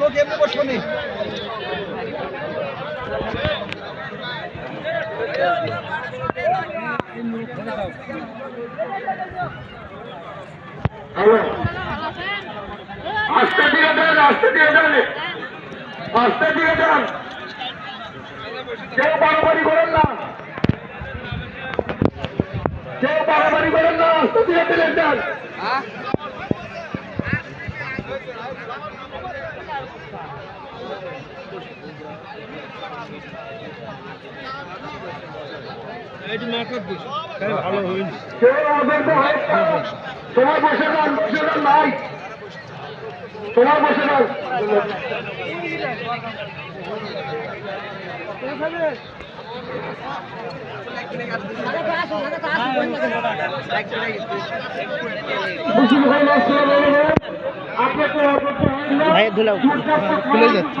লোক এমনি বসবো নি আস্তে দিয়ে দেন আস্তে দিয়ে দেন। আস্তে দিয়ে দেন। কেউ বাড়াবাড়ি করেন না। কেউ বাড়াবাড়ি করেন না আস্তে দিয়ে দিলেন দেন। কেউ আমাদের তো হয়। তোমার বসে যান বসে যান নাই তোমার বসে যান ভাই ভাই। ধুলাও। খুলে যাচ্ছে।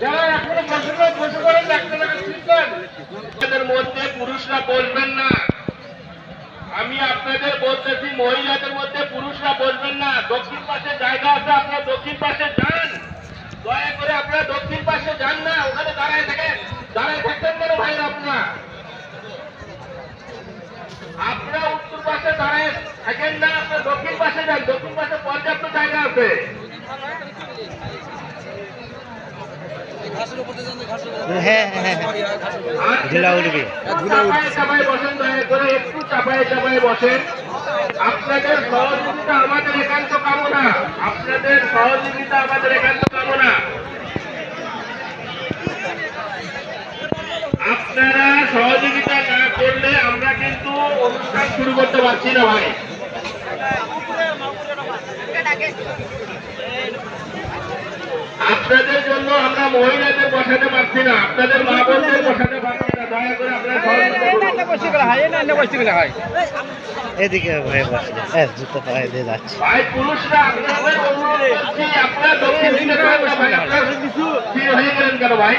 যারা এখনও থাকবেন বসে আপনাদের মধ্যে পুরুষরা বসবেন না। আমি আপনাদের বলতেছি, মহিলাদের মধ্যে পুরুষরা বসবেন না। দক্ষিণ পাশে জায়গা আছে, আপনারা দক্ষিণ পাশে যান। দয়া করে আপনারা দক্ষিণ পাশে যান না, ওখানে দাঁড়ায় দাঁড়ায় থাকবেন কেন ভাই আপনারা? আপনারা উত্তর পাশে দাঁড়ায় থাকেন না, আপনারা দক্ষিণ পাশে যান। দক্ষিণ পাশে পর্যাপ্ত জায়গা আছে। একটু বসেন আপনাদের সহযোগিতা আমাদের একান্ত আপনাদের সহযোগিতা আমাদের একান্ত আপনারা সহযোগিতা না করলে আমরা কিন্তু অনুষ্ঠান শুরু করতে পারছি না ভাই। আপনাদের জন্য আমরা মহিলাদের বসাতে পারছি না। আপনাদের মা বোনদের বসাতে পারছি না। দয়া করে আপনারা এদিকে ভাই বসলে হ্যাঁ জুতো পায়ে দিয়ে যাচ্ছে। ভাই পুরুষরা আপনাদের অনুরোধ আপনারা দক্ষিণ দিকে ভাই আপনারা স্থির হয়ে গেলেন কেন ভাই?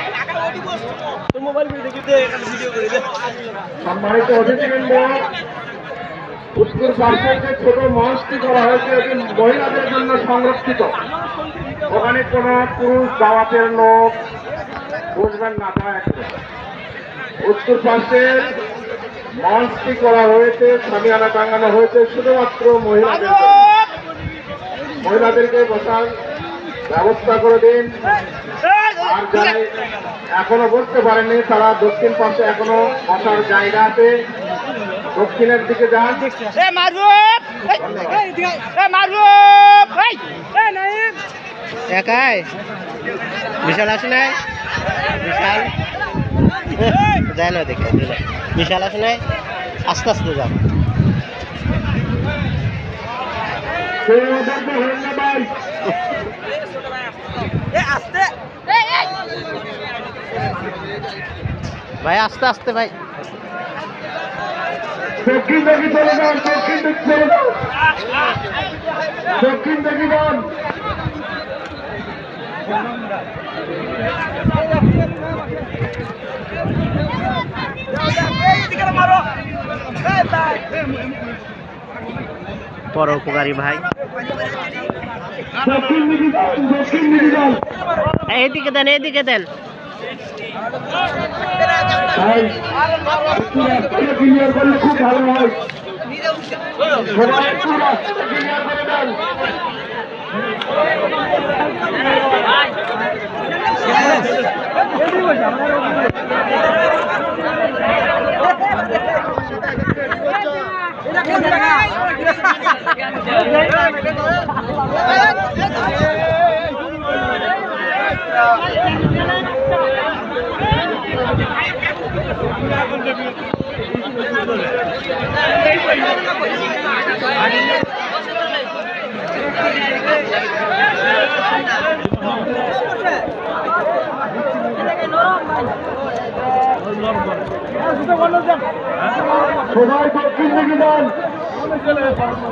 সম্মানিত অতিথিবৃন্দ উত্তর পার্শ্বের যে ছোট মঞ্চটি করা হয়েছে এটি মহিলাদের জন্য সংরক্ষিত। ওখানে কোনো পুরুষ দাওয়াতের লোক বসবেন না করে। উত্তর পার্শ্বের মঞ্চটি করা হয়েছে, সামিয়ানা টাঙ্গানো হয়েছে, শুধুমাত্র মহিলাদের মহিলাদেরকে বসার ব্যবস্থা করে দিন। আর যারা এখনও বসতে পারেনি তারা দক্ষিণ পাশে এখনও বসার জায়গা আছে। দক্ষিণের দিকে যান। একাই। বিশাল আসে নাই? বিশাল। যায় না দেখে বিশাল আসে নাই? আস্তে আস্তে যাও। কেউ ওদেরকে হলেন না ভাই ভাই আস্তে আস্তে ভাই। দক্ষিণ দিকে চলে যান দক্ষিণ দিকে চলে যান দক্ষিণ দিকে যান পরোপকারী ভাই। দক্ষিণ দিকে যান দক্ষিণ দিকে যান এইদিকে দেন এইদিকে দেন। খুব ভালো হয় সবাই একটু রাস্তাটা ক্লিয়ার করে দেন সবাই দক্ষিণ দিকে যান রাস্তাটা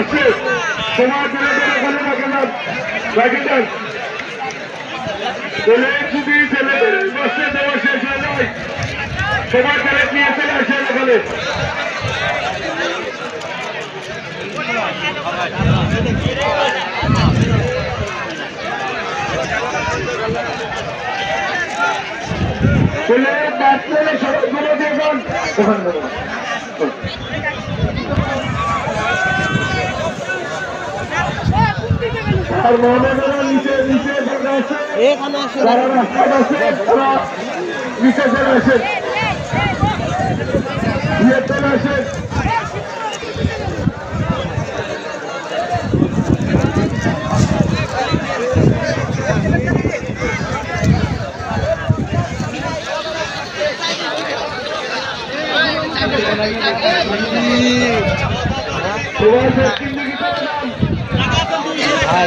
দেন যে লাইনে যাব করে বসেন ভাই খুব পার্সেন্ট করে বসেন ছেলের যদি দেওয়া শেষ না ছেলেদের এই পাশে তোমার ছেলেদের ওখানে রাখে না রাখে দেন ছেলের যদি ছেলেদের এই দেওয়া শেষ হয় নাই সবার ছেলে নিয়ে চলে আসেন দিয়ে যান ওখানে ঘুরে যান। আর মহানগরের নিচে নিচে যারা আছে এখানে আসেন যারা রাস্তায় আছে তারা নিচে চলে আসেন নিয়ে চলে আসেন সবাই দক্ষিণ দিকে চলে যান।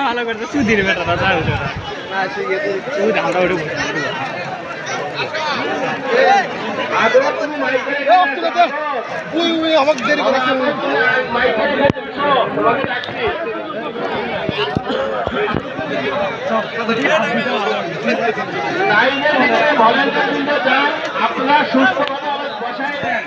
ভালো করতে সুধীর বেটা আমরা ওটা আপনারা বসায় দেন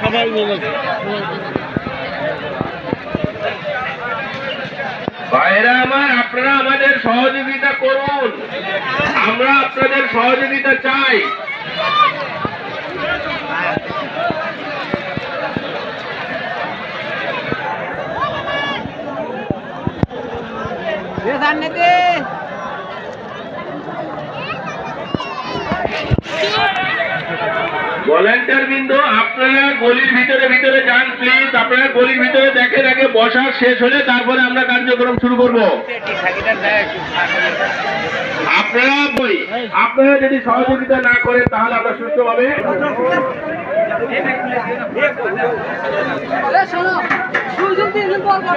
সবাই মিলে। ভাইরা আমার আপনারা আমাদের সহযোগিতা করুন। আমরা আপনাদের সহযোগিতা চাই। ভলেন্টিয়ার বিন্দু, আপনারা গলির ভিতরে ভিতরে যান প্লিজ আপনারা গলির ভিতরে দেখেন বসা শেষ হলে তারপরে আমরা কার্যক্রম শুরু করব। আপনারা বলি, আপনারা যদি সহযোগিতা না করেন তাহলে আমরা সুস্থভাবে করতে